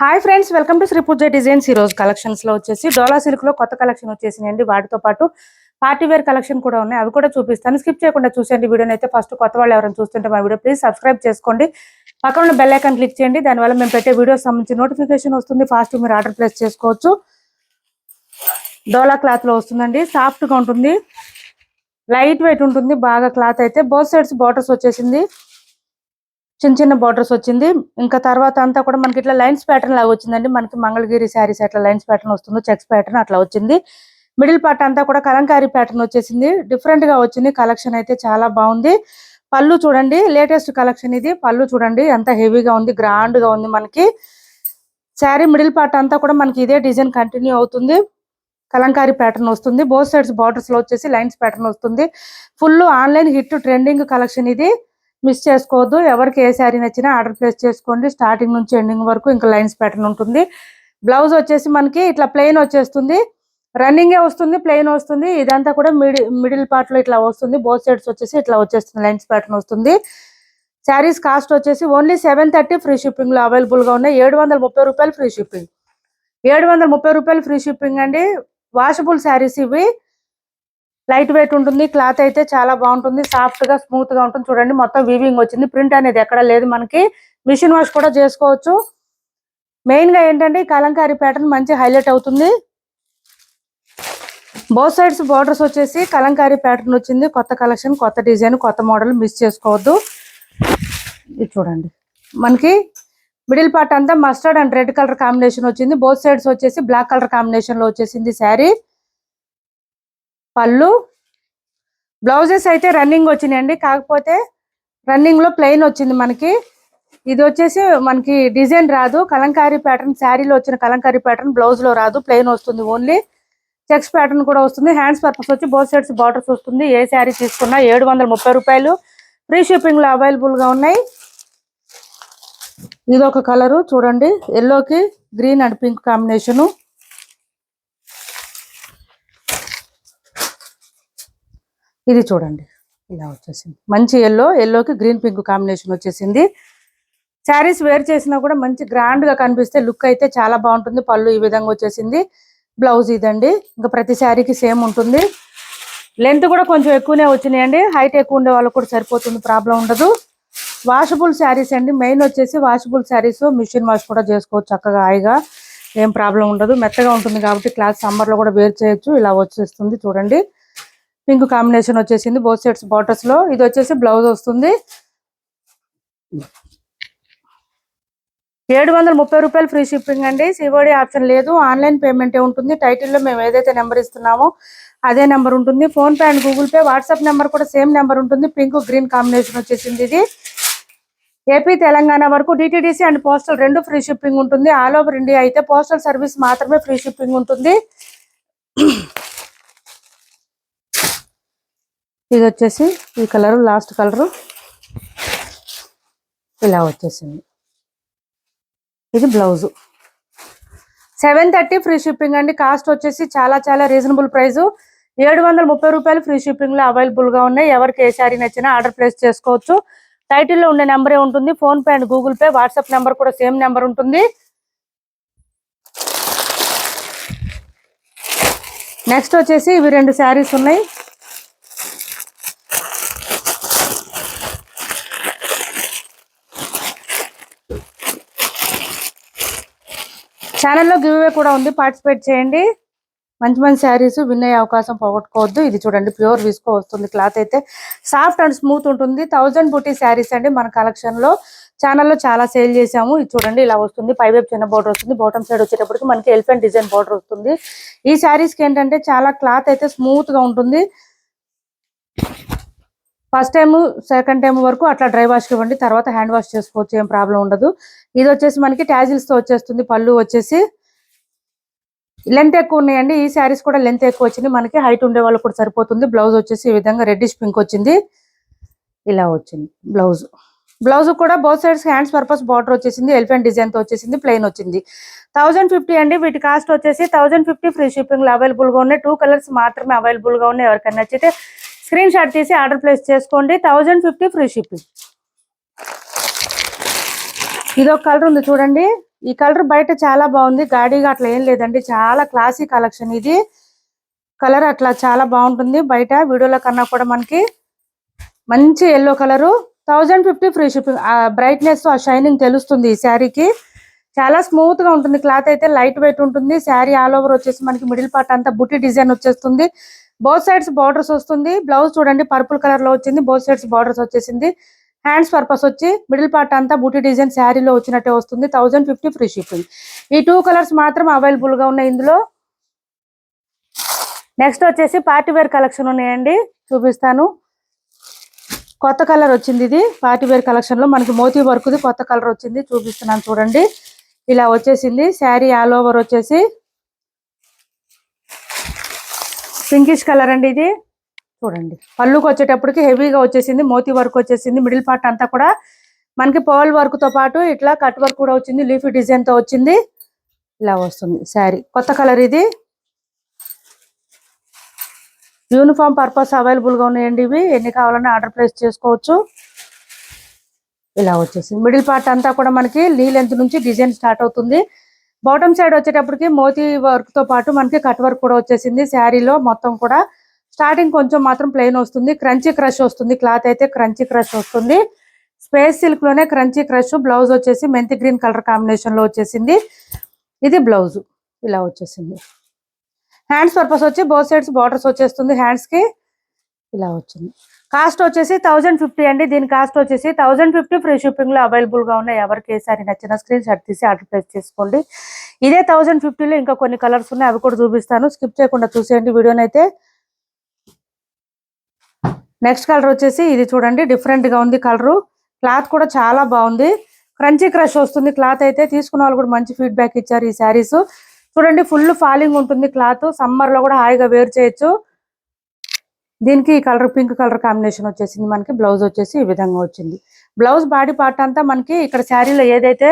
Hi friends welcome to Shri Pooja designs. ఈ రోజు కలెక్షన్స్లో వచ్చేసి డోలా సిల్క్లో కొత్త కలెక్షన్ వచ్చేసినాయండి. వాటితో పాటు పార్టీ వేర్ కలెక్షన్ కూడా ఉన్నాయి. అవి కూడా చూపిస్తాను. స్కిప్ చేయకుండా చూసేయండి. వీడియోని అయితే ఫస్ట్ కొత్త వాళ్ళు ఎవరైనా చూస్తుంటే మా వీడియో ప్లీజ్ సబ్స్క్రైబ్ చేసుకోండి. పక్కన ఉన్న బెల్ ఐకాన్ క్లిక్ చేయండి. దానివల్ల మేము పెట్టే వీడియోస్ సంబంధించి నోటిఫికేషన్ వస్తుంది. ఫాస్ట్ మీరు ఆర్డర్ ప్లేస్ చేసుకోవచ్చు. డోలా క్లాత్లో వస్తుందండి. సాఫ్ట్గా ఉంటుంది. లైట్ వెయిట్ ఉంటుంది. బాగా క్లాత్ అయితే. బోత్ సైడ్స్ బార్డర్స్ వచ్చేసింది. చిన్న చిన్న బార్డర్స్ వచ్చింది. ఇంకా తర్వాత అంతా కూడా మనకి ఇట్లా లైన్స్ ప్యాటర్న్ లాగా వచ్చిందండి. మనకి మంగళగిరి శారీస్ అట్లా లైన్స్ ప్యాటర్న్ వస్తుంది చెక్స్ ప్యాటర్న్ అట్లా వచ్చింది. మిడిల్ పార్ట్ అంతా కూడా కలంకారీ ప్యాటర్న్ వచ్చేసింది. డిఫరెంట్గా వచ్చింది. కలెక్షన్ అయితే చాలా బాగుంది. పళ్ళు చూడండి. లేటెస్ట్ కలెక్షన్ ఇది. పళ్ళు చూడండి. ఎంత హెవీగా ఉంది. గ్రాండ్గా ఉంది మనకి. శారీ మిడిల్ పార్ట్ అంతా కూడా మనకి ఇదే డిజైన్ కంటిన్యూ అవుతుంది. కలంకారీ ప్యాటర్న్ వస్తుంది. బోత్ సైడ్స్ బార్డర్స్లో వచ్చేసి లైన్స్ ప్యాటర్న్ వస్తుంది. Full online hit trending collection ఇది. మిస్ చేసుకోవద్దు. ఎవరికి ఏ శారీ నచ్చినా ఆర్డర్ ప్లేస్ చేసుకోండి. స్టార్టింగ్ నుంచి ఎండింగ్ వరకు ఇంకా లైన్స్ ప్యాటర్న్ ఉంటుంది. బ్లౌజ్ వచ్చేసి మనకి ఇట్లా ప్లెయిన్ వచ్చేస్తుంది. రన్నింగ్ ఏ వస్తుంది? ప్లెయిన్ వస్తుంది. ఇదంతా కూడా మిడి మిడిల్ పార్ట్లో ఇట్లా వస్తుంది. బోత్ సైడ్స్ వచ్చేసి ఇట్లా వచ్చేస్తుంది. లైన్స్ ప్యాటర్న్ వస్తుంది. శారీస్ కాస్ట్ వచ్చేసి ఓన్లీ సెవెన్ థర్టీ ఫ్రీ షిప్పింగ్లో అవైలబుల్గా ఉన్నాయి. ఏడు వందల ముప్పై రూపాయలు ఫ్రీ షిప్పింగ్. ఏడు వందల ముప్పై రూపాయలు ఫ్రీ షిప్పింగ్ అండి. వాషబుల్ శారీస్ ఇవి. లైట్ వెయిట్ ఉంటుంది క్లాత్ అయితే చాలా బాగుంటుంది సాఫ్ట్గా స్మూత్గా ఉంటుంది. చూడండి మొత్తం వీవింగ్ వచ్చింది. ప్రింట్ అనేది ఎక్కడ లేదు మనకి. మిషన్ వాష్ కూడా చేసుకోవచ్చు. మెయిన్గా ఏంటంటే ఈ కలంకారీ ప్యాటర్న్ మంచి హైలైట్ అవుతుంది. బోత్ సైడ్స్ బార్డర్స్ వచ్చేసి కలంకారీ ప్యాటర్న్ వచ్చింది. కొత్త కలెక్షన్ కొత్త డిజైన్ కొత్త మోడల్ మిస్ చేసుకోవద్దు. ఇది చూడండి. మనకి మిడిల్ పార్ట్ అంతా mustard and red colour combination వచ్చింది. బోత్ సైడ్స్ వచ్చేసి బ్లాక్ కలర్ కాంబినేషన్లో వచ్చేసింది శారీ పళ్ళు. బ్లౌజెస్ అయితే రన్నింగ్ వచ్చినాయండి. కాకపోతే రన్నింగ్లో ప్లెయిన్ వచ్చింది మనకి. ఇది వచ్చేసి మనకి డిజైన్ రాదు. కలంకారీ ప్యాటర్న్ శారీలో వచ్చిన కలంకారీ ప్యాటర్న్ బ్లౌజ్లో రాదు. ప్లెయిన్ వస్తుంది ఓన్లీ. చెక్స్ ప్యాటర్న్ కూడా వస్తుంది. హ్యాండ్స్ పర్పస్ వచ్చి బోత్ సైడ్స్ బార్డర్స్ వస్తుంది. ఏ శారీ తీసుకున్నా ఏడు వందల ముప్పై రూపాయలు. ఫ్రీ షిప్పింగ్లో లో అవైలబుల్గా ఉన్నాయి. ఇది ఒక కలరు. చూడండి. ఎల్లోకి గ్రీన్ అండ్ పింక్ కాంబినేషను. ఇది చూడండి. ఇలా వచ్చేసింది. మంచి ఎల్లో ఎల్లోకి గ్రీన్ పింక్ కాంబినేషన్ వచ్చేసింది. శారీస్ వేర్ చేసినా కూడా మంచి గ్రాండ్గా కనిపిస్తే లుక్ అయితే చాలా బాగుంటుంది. పళ్ళు ఈ విధంగా వచ్చేసింది. బ్లౌజ్ ఇదండి. ఇంకా ప్రతి శారీకి సేమ్ ఉంటుంది. లెంత్ కూడా కొంచెం ఎక్కువనే వచ్చినాయండి. హైట్ ఎక్కువ ఉండే వాళ్ళకి కూడా సరిపోతుంది. ప్రాబ్లం ఉండదు. వాషబుల్ శారీస్ అండి. మెయిన్ వచ్చేసి వాషబుల్ శారీస్ మిషన్ వాష్ కూడా చేసుకోవచ్చు చక్కగా హాయిగా. ఏం ప్రాబ్లం ఉండదు. మెత్తగా ఉంటుంది కాబట్టి క్లాత్ సమ్మర్లో కూడా వేర్ చేయొచ్చు. ఇలా వచ్చేస్తుంది చూడండి. పింక్ కాంబినేషన్ వచ్చేసింది బోత్ సైడ్స్ బార్డర్స్లో. ఇది వచ్చేసి బ్లౌజ్ వస్తుంది. ఏడు వందల ముప్పై రూపాయలు ఫ్రీ షిప్పింగ్ అండి. సివోడి ఆప్షన్ లేదు. ఆన్లైన్ పేమెంట్ ఉంటుంది. టైటిల్లో మేము ఏదైతే నెంబర్ ఇస్తున్నామో అదే నెంబర్ ఉంటుంది. PhonePe and Google Pay WhatsApp number కూడా సేమ్ నెంబర్ ఉంటుంది. పింక్ గ్రీన్ కాంబినేషన్ వచ్చేసింది ఇది. ఏపీ తెలంగాణ వరకు డిటిడిసి అండ్ పోస్టల్ రెండు ఫ్రీ షిప్పింగ్ ఉంటుంది. ఆల్ ఓవర్ ఇండియా అయితే పోస్టల్ సర్వీస్ మాత్రమే ఫ్రీ షిప్పింగ్ ఉంటుంది. ఇది వచ్చేసి ఈ కలరు లాస్ట్ కలరు. ఇలా వచ్చేసింది. ఇది blouse. Seven thirty free shipping అండి. కాస్ట్ వచ్చేసి చాలా చాలా రీజనబుల్ ప్రైస్ ఏడు వందల ముప్పై రూపాయలు ఫ్రీ షిప్పింగ్లో అవైలబుల్గా ఉన్నాయి. ఎవరికి ఏ శారీ నచ్చినా ఆర్డర్ ప్లేస్ చేసుకోవచ్చు. టైటిల్లో ఉండే నెంబరే ఉంటుంది. PhonePe and Google Pay WhatsApp number కూడా సేమ్ నెంబర్ ఉంటుంది. నెక్స్ట్ వచ్చేసి ఇవి రెండు శారీస్ ఉన్నాయి. ఛానల్లో గివ్ అవే కూడా ఉంది. పార్టిసిపేట్ చేయండి. మంచి మంచి శారీస్ విన్ అయ్యే అవకాశం పోగొట్టుకోవద్దు. ఇది చూడండి ప్యూర్ విస్కో వస్తుంది. క్లాత్ అయితే సాఫ్ట్ అండ్ స్మూత్ ఉంటుంది. థౌజండ్ బుటీ శారీస్ అండి మన కలెక్షన్లో. ఛానల్లో చాలా సేల్ చేసాము ఇది చూడండి ఇలా వస్తుంది. పై వైపు చిన్న బోర్డర్ వస్తుంది. బాటమ్ సైడ్ వచ్చేటప్పటికి మనకి ఎలిఫెంట్ డిజైన్ బోర్డర్ వస్తుంది. ఈ శారీస్కి ఏంటంటే చాలా క్లాత్ అయితే స్మూత్గా ఉంటుంది. ఫస్ట్ టైం సెకండ్ టైం వరకు అట్లా డ్రై వాష్ ఇవ్వండి తర్వాత హ్యాండ్ వాష్ చేసుకోవచ్చు ఏం ప్రాబ్లం ఉండదు. ఇది వచ్చేసి మనకి ట్యాజిల్స్తో వచ్చేస్తుంది పళ్ళు వచ్చేసి. లెంత్ ఎక్కువ ఉన్నాయండి ఈ శారీస్ కూడా లెంత్ ఎక్కువ వచ్చింది మనకి హైట్ ఉండే వాళ్ళకి కూడా సరిపోతుంది. బ్లౌజ్ వచ్చేసి ఈ విధంగా రెడ్డిష్ పింక్ వచ్చింది. ఇలా వచ్చింది బ్లౌజ్. బ్లౌజ్ కూడా both sides hands purpose border వచ్చేసింది ఎలిఫెంట్ డిజైన్తో వచ్చేసింది ప్లెయిన్ వచ్చింది. థౌసండ్ ఫిఫ్టీ అండి వీటి కాస్ట్ వచ్చేసి థౌసండ్ ఫిఫ్టీ ఫ్రీ షిప్పింగ్లో అవైలబుల్గా ఉన్నాయి. టూ కలర్స్ మాత్రమే అవైలబుల్గా ఉన్నాయి ఎవరికైనా నచ్చితే స్క్రీన్ షాట్ తీసి ఆర్డర్ ప్లేస్ చేసుకోండి. Thousand fifty free shipping. ఇది ఒక కలర్ ఉంది చూడండి. ఈ కలర్ బయట చాలా బాగుంది. గాడిగా అట్లా ఏం లేదండి. చాలా క్లాసీ కలెక్షన్ ఇది. కలర్ అట్లా చాలా బాగుంటుంది. బయట వీడియోలో కన్నా కూడా మనకి మంచి yellow colour. Thousand fifty free shipping. ఆ బ్రైట్నెస్ ఆ షైనింగ్ తెలుస్తుంది ఈ శారీకి. చాలా స్మూత్గా ఉంటుంది. క్లాత్ అయితే లైట్ వెయిట్ ఉంటుంది. శారీ ఆల్ ఓవర్ వచ్చేసి మనకి మిడిల్ పార్ట్ అంతా బుట్టి డిజైన్ వచ్చేస్తుంది. బోత్ సైడ్స్ బార్డర్స్ వస్తుంది. బ్లౌజ్ చూడండి పర్పుల్ కలర్లో వచ్చింది. బోత్ సైడ్స్ బార్డర్స్ వచ్చేసింది. హ్యాండ్స్ పర్పస్ వచ్చి మిడిల్ పార్ట్ అంతా బూటీ డిజైన్ శారీలో వచ్చినట్టే వస్తుంది. థౌజండ్ ఫిఫ్టీ ఫ్రీ షిప్పింగ్ ఈ టూ కలర్స్ మాత్రం అవైలబుల్గా ఉన్నాయి ఇందులో. నెక్స్ట్ వచ్చేసి పార్టీ వేర్ కలెక్షన్ ఉన్నాయండి. చూపిస్తాను. కొత్త కలర్ వచ్చింది ఇది. పార్టీ వేర్ కలెక్షన్లో మనకి మోతీ వర్క్ కొత్త కలర్ వచ్చింది. చూపిస్తున్నాను చూడండి. ఇలా వచ్చేసింది. శారీ ఆల్ ఓవర్ వచ్చేసి పింకిష్ కలర్ అండి ఇది. చూడండి. పళ్ళుకి వచ్చేటప్పటికి హెవీగా వచ్చేసింది. మోతి వర్క్ వచ్చేసింది. మిడిల్ పార్ట్ అంతా కూడా మనకి పర్ల్ వర్క్తో పాటు ఇట్లా కట్ వర్క్ కూడా వచ్చింది. లీఫీ డిజైన్తో వచ్చింది. ఇలా వస్తుంది శారీ. కొత్త కలర్ ఇది. యూనిఫామ్ పర్పస్ అవైలబుల్గా ఉన్నాయండి ఇవి. ఎన్ని కావాలన్నా ఆర్డర్ ప్లేస్ చేసుకోవచ్చు. ఇలా వచ్చేసింది. మిడిల్ పార్ట్ అంతా కూడా మనకి లీ లెంత్ నుంచి డిజైన్ స్టార్ట్ అవుతుంది. బాటమ్ సైడ్ వచ్చేటప్పటికి మోతీ వర్క్తో పాటు మనకి కట్ వర్క్ కూడా వచ్చేసింది. శారీలో మొత్తం కూడా స్టార్టింగ్ కొంచెం మాత్రం ప్లెయిన్ వస్తుంది. క్రంచీ క్రష్ వస్తుంది. క్లాత్ అయితే క్రంచీ క్రష్ వస్తుంది. స్పేస్ సిల్క్లోనే క్రంచీ క్రష్ బ్లౌజ్ వచ్చేసి మెంతి గ్రీన్ కలర్ కాంబినేషన్లో వచ్చేసింది. ఇది బ్లౌజ్ ఇలా వచ్చేసింది. హ్యాండ్స్ పర్పస్ వచ్చి బోత్ సైడ్స్ బార్డర్స్ వచ్చేస్తుంది. హ్యాండ్స్కి ఇలా వచ్చింది. కాస్ట్ వచ్చేసి థౌజండ్ ఫిఫ్టీ అండి. దీని కాస్ట్ వచ్చేసి థౌజండ్ ఫిఫ్టీ ఫ్రీ షిప్పింగ్లో లో అవైలబుల్గా ఉన్నాయి ఎవరికి ఏ సారీ నచ్చిన స్క్రీన్ షాట్ తీసి ఆర్డర్ ప్లేస్ చేసుకోండి. ఇదే థౌజండ్ ఫిఫ్టీలో ఇంకా కొన్ని కలర్స్ ఉన్నాయి అవి కూడా చూపిస్తాను. స్కిప్ చేయకుండా చూసేయండి వీడియోని అయితే నెక్స్ట్ కలర్ వచ్చేసి ఇది చూడండి డిఫరెంట్గా ఉంది కలర్ క్లాత్ కూడా చాలా బాగుంది. క్రంచీ క్రష్ వస్తుంది. క్లాత్ అయితే తీసుకున్న వాళ్ళు కూడా మంచి ఫీడ్బ్యాక్ ఇచ్చారు ఈ శారీస్ చూడండి ఫుల్ ఫాలింగ్ ఉంటుంది క్లాత్ సమ్మర్లో కూడా హాయిగా వేర్ చేయొచ్చు. దీనికి ఈ కలర్ పింక్ కలర్ కాంబినేషన్ వచ్చేసింది. మనకి బ్లౌజ్ వచ్చేసి ఈ విధంగా వచ్చింది. బ్లౌజ్ బాడీ పార్ట్ అంతా మనకి ఇక్కడ శారీలో ఏదైతే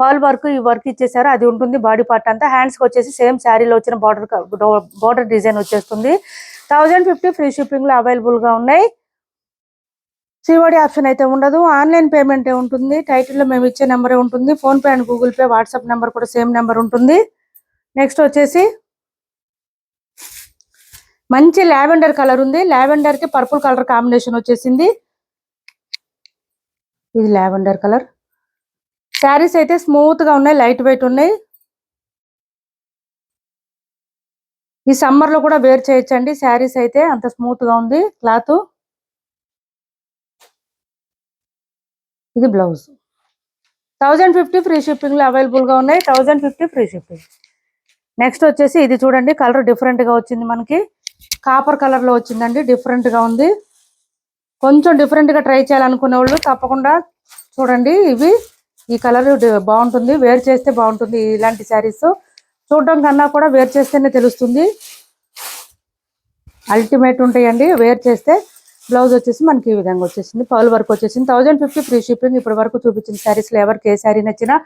పర్ల్ వర్క్ ఈ వర్క్ ఇచ్చేసారు అది ఉంటుంది బాడీ పార్ట్ అంతా. హ్యాండ్స్కి వచ్చేసి సేమ్ శారీలో వచ్చిన బార్డర్ బార్డర్ డిజైన్ వచ్చేస్తుంది. థౌజండ్ ఫిఫ్టీ ఫ్రీ షిప్పింగ్లో అవైలబుల్గా ఉన్నాయి. సివడి ఆప్షన్ అయితే ఉండదు. ఆన్లైన్ పేమెంట్ ఉంటుంది? టైటిల్లో మేము ఇచ్చే నెంబరే ఉంటుంది. PhonePe and Google Pay WhatsApp number కూడా సేమ్ నెంబర్ ఉంటుంది. నెక్స్ట్ వచ్చేసి మంచి లావెండర్ కలర్ ఉంది. లావెండర్కి పర్పుల్ కలర్ కాంబినేషన్ వచ్చేసింది. ఇది లావెండర్ కలర్. శారీస్ అయితే స్మూత్గా ఉన్నాయి లైట్ వెయిట్ ఉన్నాయి. ఈ సమ్మర్లో కూడా వేర్ చేయొచ్చండి. శారీస్ అయితే అంత స్మూత్గా ఉంది క్లాత్. ఇది బ్లౌజ్ థౌజండ్ ఫిఫ్టీ ఫ్రీ షిప్పింగ్లో అవైలబుల్గా ఉన్నాయి. Thousand fifty free shipping next వచ్చేసి ఇది చూడండి కలర్ డిఫరెంట్గా వచ్చింది మనకి. కాపర్ కలర్లో వచ్చిందండి డిఫరెంట్గా ఉంది. కొంచెం డిఫరెంట్గా ట్రై చేయాలనుకునే వాళ్ళు తప్పకుండా చూడండి ఇవి. ఈ కలర్ బాగుంటుంది. వేర్ చేస్తే బాగుంటుంది ఇలాంటి శారీస్. చూడడం కన్నా కూడా వేర్ చేస్తేనే తెలుస్తుంది. అల్టిమేట్ ఉంటాయండి. వేర్ చేస్తే బ్లౌజ్ వచ్చేసి మనకి ఈ విధంగా వచ్చేసింది. పౌల్ వర్క్ వచ్చేసింది. థౌజండ్ ఫిఫ్టీ ఫ్రీ షిప్పింగ్ ఇప్పటి వరకు చూపించిన శారీస్లో ఎవరికి ఏ శారీ నచ్చినా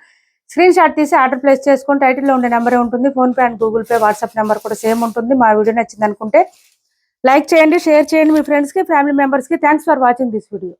స్క్రీన్ షాట్ తీసి ఆర్డర్ ప్లేస్ చేసుకొని టైటిల్లో ఉండే నెంబరే ఉంటుంది. PhonePe and Google Pay WhatsApp number కూడా సేమ్ ఉంటుంది. మా వీడియో నచ్చింది అనుకుంటే లైక్ చేయండి షేర్ చేయండి మీ ఫ్రెండ్స్కి ఫ్యామిలీ మెంబర్స్కి. Thanks for watching this video.